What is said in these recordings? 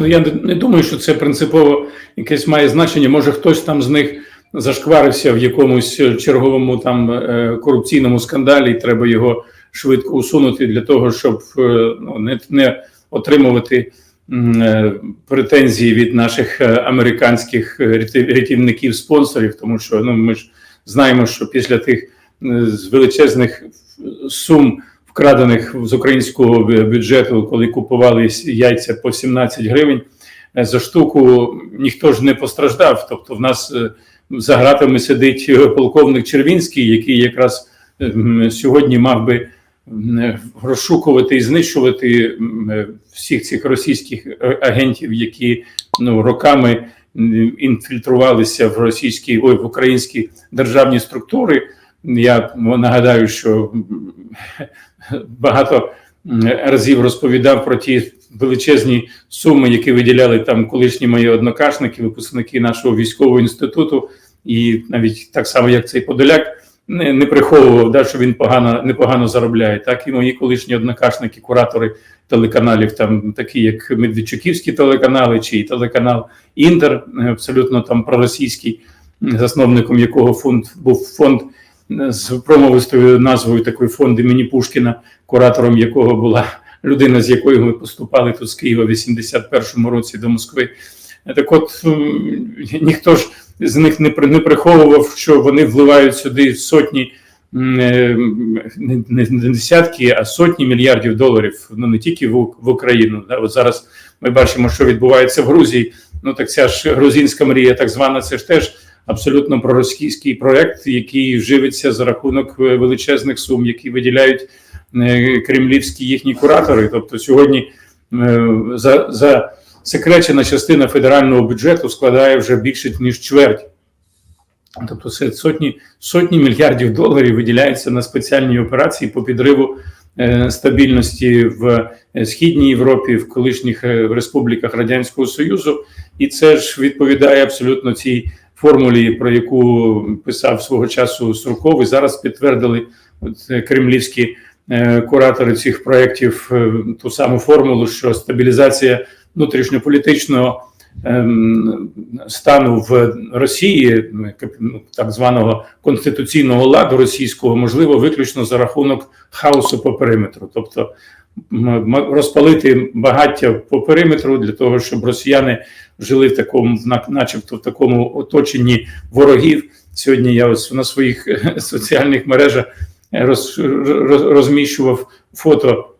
Ну, я не- думаю, що це принципово якесь має значення. Може, хтось там з них зашкварився в якомусь черговому там е, корупційному скандалі, і треба його швидко усунути для того, щоб е, ну, не, не отримувати е, претензії від наших американських рятівників спонсорів, тому що ну ми ж знаємо, що після тих з величезних сум вкрадених з українського бюджету, коли купували яйця по 17 гривень е, за штуку, ніхто ж не постраждав. Тобто, в нас е, за гратами сидить е, полковник Червінський, який якраз сьогодні мав би розшукувати і знищувати всіх цих російських агентів, які ну роками інфільтрувалися в російські ой, в українські державні структури. Я нагадаю, що багато разів розповідав про ті величезні суми, які виділяли там колишні мої однокашники, випускники нашого військового інституту, і навіть так само, як цей Подоляк, не, не приховував, да, що він погано непогано заробляє. Так і мої колишні однокашники, куратори телеканалів, там такі як Медведчуківські телеканали чи телеканал Інтер, е, абсолютно там проросійський, засновником якого фонд був фонд з промовистою назвою такої фонд імені Пушкіна, куратором якого була людина, з якою ми поступали тут з Києва в 81-му році до Москви. Так от ніхто ж з них не не приховував, що вони вливають сюди сотні. е, Не, не не десятки, а сотні мільярдів доларів. Ну не тільки в, в Україну. Да? От зараз ми бачимо, що відбувається в Грузії. Ну так ця ж грузинська мрія, так звана, це ж теж абсолютно проросійський проект, який живиться за рахунок е, величезних сум, які виділяють е, кремлівські їхні куратори. Тобто сьогодні е, за, за секречена частина федерального бюджету складає вже більше ніж чверть. Тобто це сотні, сотні мільярдів доларів виділяється на спеціальні операції по підриву е, стабільності в східній Європі, в колишніх республіках Радянського Союзу, і це ж відповідає абсолютно цій формулі, про яку писав свого часу Сурков, і зараз підтвердили е, кремлівські е, куратори цих проєктів е, ту саму формулу, що стабілізація внутрішньополітичного ем, стану в Росії, ну, так званого конституційного ладу російського, можливо, виключно за рахунок хаосу по периметру, тобто розпалити багаття по периметру для того, щоб росіяни жили в такому, начебто в такому оточенні ворогів. Сьогодні я ось на своїх соціальних мережах е, роз, роз- розміщував фото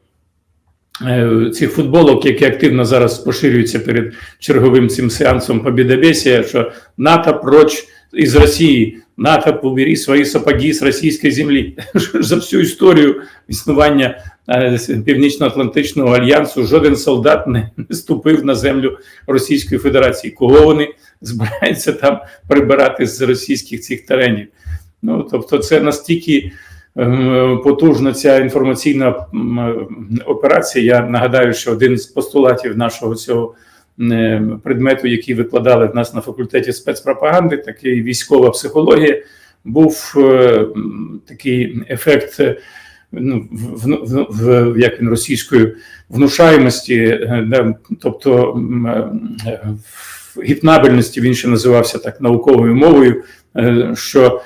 е, цих футболок, які активно зараз поширюються перед черговим цим сеансом Побєдобєсія, що НАТО проч із Росії, НАТО побери свої сапоги з російської землі. За всю історію існування Північно-Атлантичного альянсу жоден солдат не не ступив на землю Російської Федерації. Кого вони збираються там прибирати з російських цих теренів? Ну тобто, це настільки ем, потужна ця інформаційна операція. Я нагадаю, що один з постулатів нашого цього е, предмету, який викладали в нас на факультеті спецпропаганди, такий військова психологія, був е, такий ефект. Ну, в, в, в, як він російською внушаємості, е, да, тобто е, гіпнабельності він ще називався так науковою мовою, е, що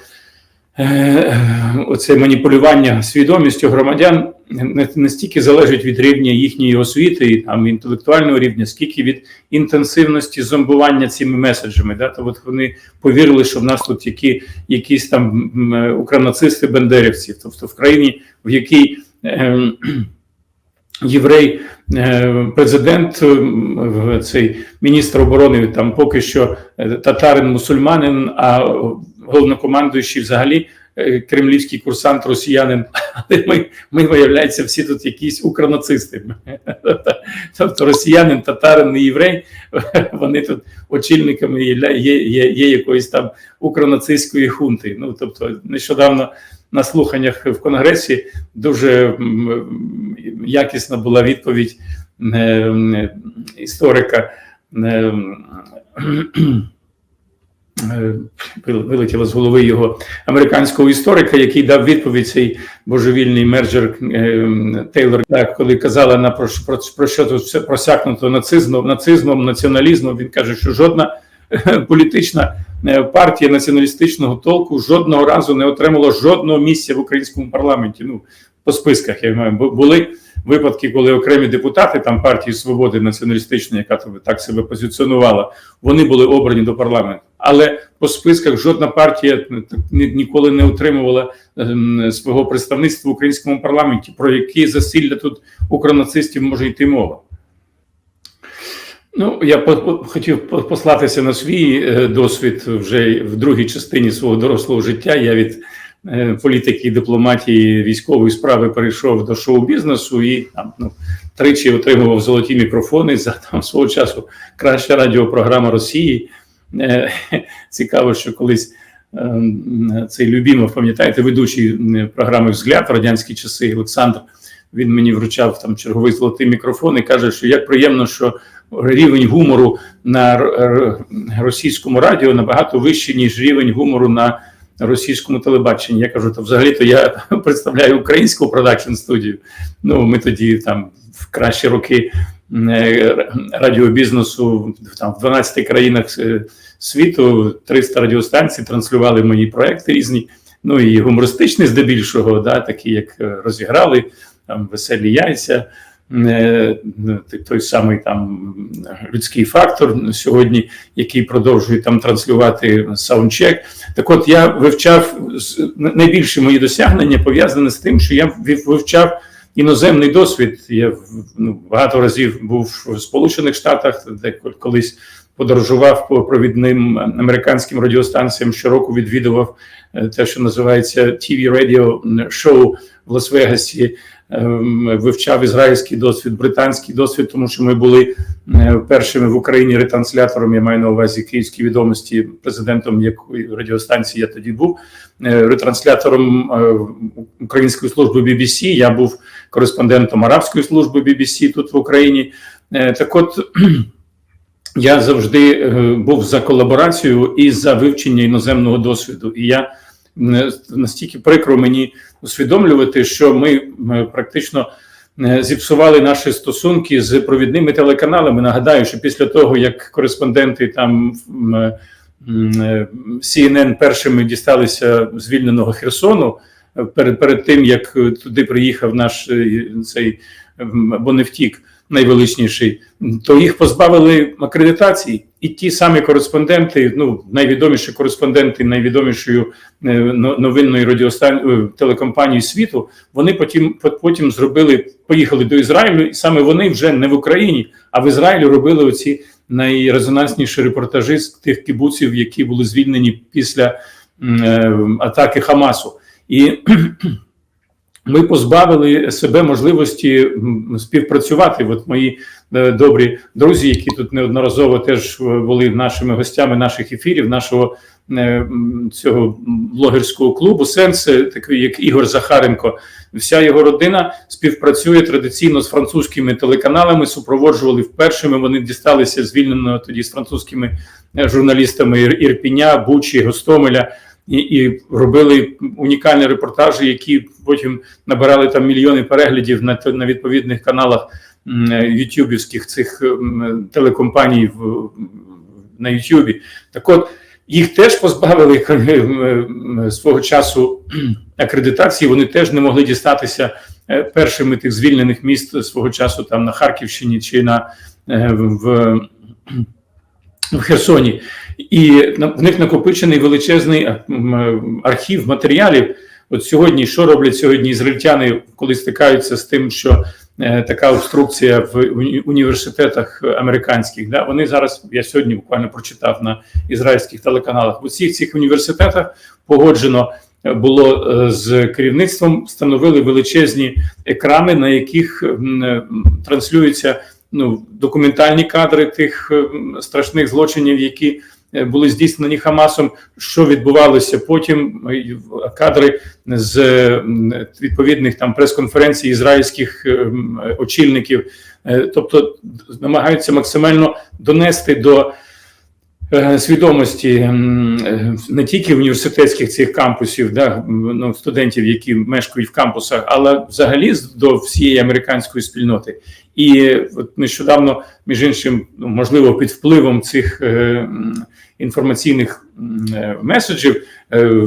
оце маніпулювання свідомістю громадян не, не стільки залежить від рівня їхньої освіти і там інтелектуального рівня, скільки від інтенсивності зомбування цими меседжами. Да? То от вони повірили, що в нас тут які, якісь там укранацисти бендерівці, тобто в країні, в якій е, єврей, е, президент, е, цей міністр оборони, там поки що е, татарин, мусульманин, а головнокомандуючий взагалі е, кремлівський курсант, росіянин. Але ми, ми виявляється, всі тут якісь укранацисти. Тобто росіянин, татарин і єврей, вони тут очільниками є, є, є, є якоїсь там укранацистської хунти. Ну тобто, нещодавно на слуханнях в Конгресі дуже якісна була відповідь е, історика. Е, вилетіло з голови його американського історика, який дав відповідь цей божевільний мерджер е, Тейлор, так, коли казала на про, про, про що тут все просякнуто нацизмом, нацизмом, націоналізмом. Він каже, що жодна е, політична партія націоналістичного толку жодного разу не отримала жодного місця в українському парламенті. Ну по списках я маю були випадки, коли окремі депутати там партії свободи націоналістичної, яка так себе позиціонувала, вони були обрані до парламенту. Але по списках жодна партія ніколи не отримувала ем, свого представництва в українському парламенті. Про які засилля тут укронацистів може йти мова? Ну, я по- хотів послатися на свій е, досвід вже в другій частині свого дорослого життя. Я від е, політики, дипломатії, військової справи перейшов до шоу-бізнесу і там ну, тричі отримував золоті мікрофони за там свого часу краща радіопрограма Росії. Е, Цікаво, що колись е, цей Любімов, пам'ятаєте, ведучий програми Взгляд в радянські часи Олександр. Він мені вручав там черговий золотий мікрофон і каже, що як приємно, що рівень гумору на російському радіо набагато вищий, ніж рівень гумору на російському телебаченні. Я кажу, то взагалі-то я представляю українську продакшн студію. Ну, ми тоді там в кращі роки радіобізнесу там в 12 країнах е, світу 300 радіостанцій транслювали мої проекти різні. Ну і гумористичні здебільшого, да, такі як е, розіграли там веселі яйця. е, Той самий там людський фактор сьогодні, який продовжує там транслювати саундчек. Так от я вивчав найбільші мої досягнення пов'язане з тим, що я вивчав іноземний досвід. Я ну, багато разів був в Сполучених Штатах, де колись подорожував по провідним американським радіостанціям. Щороку відвідував е, те, що називається TV Radio шоу в Лас-Вегасі. Ем, Вивчав ізраїльський досвід, британський досвід, тому що ми були е, першими в Україні ретранслятором. Я маю на увазі київські відомості, президентом якої радіостанції я тоді був, е, ретранслятором української служби BBC. Я був кореспондентом арабської служби BBC тут в Україні. Е, Так от я завжди е, був за колаборацію і за вивчення іноземного досвіду. І я е, настільки прикро мені усвідомлювати, що ми практично зіпсували наші стосунки з провідними телеканалами. Нагадаю, що після того як кореспонденти там CNN першими дісталися звільненого Херсону. Перед перед тим як е, туди приїхав наш е, цей або не втік найвеличніший, то їх позбавили акредитації, і ті самі кореспонденти, ну найвідоміші кореспонденти найвідомішою е, но- новинної радіостан телекомпанії світу. Вони потім потім зробили, поїхали до Ізраїлю, і саме вони вже не в Україні, а в Ізраїлі робили оці найрезонансніші репортажі з тих кібуців, які були звільнені після атаки Хамасу. І ми позбавили себе можливості співпрацювати. От мої е, добрі друзі, які тут неодноразово теж е, були нашими гостями наших ефірів, нашого е, цього блогерського клубу Сенс, такий як Ігор Захаренко. Вся його родина співпрацює традиційно з французькими телеканалами. Супроводжували впершими. Вони дісталися звільненого тоді з французькими журналістами Ірпіня, Бучі, Гостомеля і, і робили унікальні репортажі, які потім набирали там мільйони переглядів на, на відповідних каналах е, ютюбівських цих телекомпаній в, на Ютубі. Так от їх теж позбавили м, свого часу акредитації. Вони теж не могли дістатися е, першими тих звільнених міст свого часу там на Харківщині чи на е, в в Херсоні, і в них накопичений величезний е, е, архів матеріалів. От сьогодні, що роблять сьогодні ізраїльтяни, коли стикаються з тим, що е, така обструкція в університетах американських, да вони зараз я сьогодні буквально прочитав на ізраїльських телеканалах. В усіх цих університетах погоджено було з керівництвом, встановили величезні екрани, на яких е, м, транслюються ну, документальні кадри тих е, страшних злочинів, які е, були здійснені Хамасом, що відбувалося потім. е, Кадри з відповідних там прес-конференцій ізраїльських очільників, тобто намагаються максимально донести до свідомості е, не тільки університетських цих кампусів, да, ну, студентів, які мешкають в кампусах, але взагалі до всієї американської спільноти. І от нещодавно, між іншим, ну, можливо, під впливом цих е, інформаційних е, меседжів, е,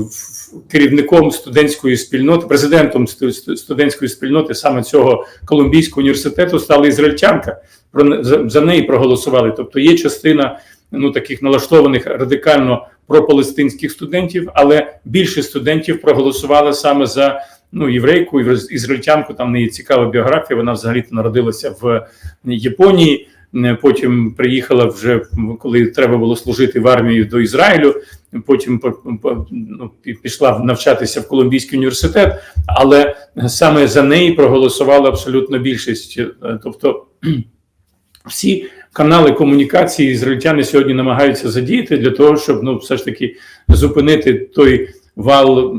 керівником студентської спільноти, президентом сту- сту- студентської спільноти саме цього Колумбійського університету стала ізраїльтянка. Про за, за неї проголосували. Тобто є частина ну таких налаштованих радикально пропалестинських студентів, але більше студентів проголосували саме за ну єврейку, ізраїльтянку. Там неї цікава біографія. Вона взагалі народилася в Японії. е, Потім приїхала вже коли треба було служити в армії до Ізраїлю. Потім по- по- ну, пішла навчатися в Колумбійський університет, але саме за неї проголосувала абсолютно більшість. Е, Тобто всі канали комунікації ізраїльтяни сьогодні намагаються задіяти для того, щоб ну все ж таки зупинити той вал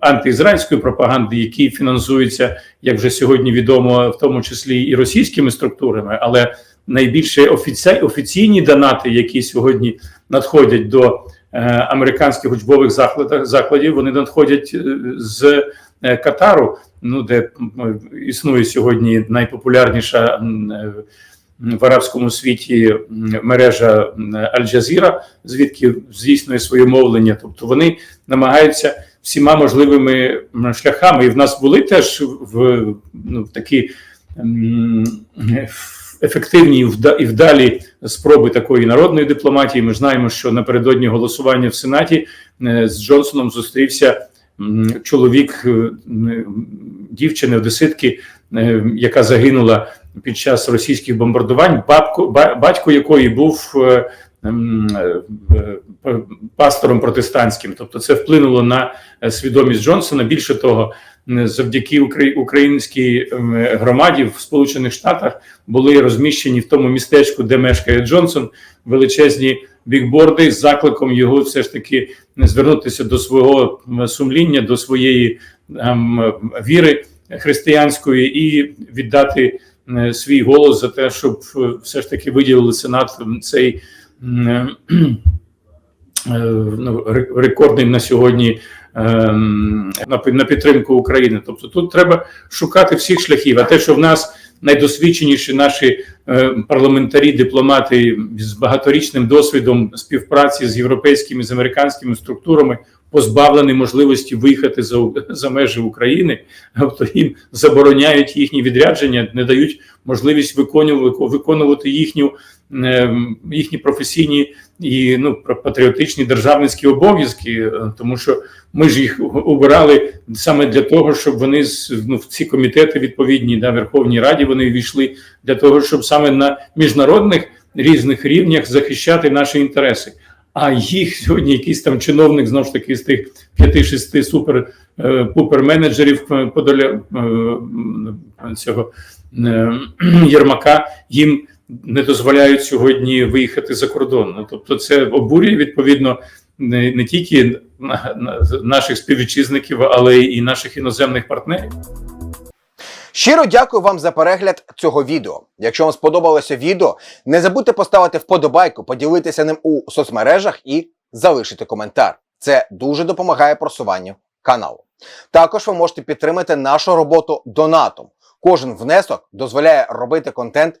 антиізраїльської пропаганди, який фінансується, як вже сьогодні відомо, в тому числі і російськими структурами, але найбільше офіці... офіційні донати, які сьогодні надходять до е, американських учбових закладах закладів, вони надходять е, з е, Катару, ну де існує сьогодні найпопулярніша е, в арабському світі мережа Аль-Джазіра, звідки здійснює своє мовлення. Тобто вони намагаються всіма можливими шляхами. І в нас були теж в ну, такі ефективні і вдалі спроби такої народної дипломатії. Ми знаємо, що напередодні голосування в Сенаті е, з Джонсоном зустрівся чоловік е, дівчини одеситки, е, яка загинула під час російських бомбардувань, бабко, батько якої був е, ем, е, пастором протестантським. Тобто це вплинуло на е, свідомість Джонсона. Більше того, завдяки українській ем, громаді в Сполучених Штатах були розміщені в тому містечку, де мешкає Джонсон, величезні бікборди з закликом його все ж таки звернутися до свого сумління, до своєї ем, віри християнської і віддати свій голос за те, щоб е, все ж таки виділили Сенат цей е, е, ну, рекордний на сьогодні на підтримку України. Тобто тут треба шукати всіх шляхів. А те, що в нас найдосвідченіші наші е, парламентарі, дипломати з багаторічним досвідом співпраці з європейськими з американськими структурами позбавлені можливості виїхати за, за межі України, тобто їм забороняють їхні відрядження, не дають можливість виконувати, їхню їхні професійні і ну патріотичні державницькі обов'язки, е, тому що ми ж їх обирали саме для того, щоб вони ну, в ці комітети відповідні на Верховній Раді вони війшли для того, щоб саме на міжнародних різних рівнях захищати наші інтереси. А їх сьогодні якийсь там чиновник знову ж таки з тих п'яти-шести супер е, пупер менеджерів е, подоля цього Єрмака їм не дозволяють сьогодні виїхати за кордон. Ну, тобто, це обурює відповідно не, не тільки на, на, наших співвітчизників, але і наших іноземних партнерів. Щиро дякую вам за перегляд цього відео. Якщо вам сподобалося відео, не забудьте поставити вподобайку, поділитися ним у соцмережах і залишити коментар. Це дуже допомагає просуванню каналу. Також ви можете підтримати нашу роботу донатом. Кожен внесок дозволяє робити контент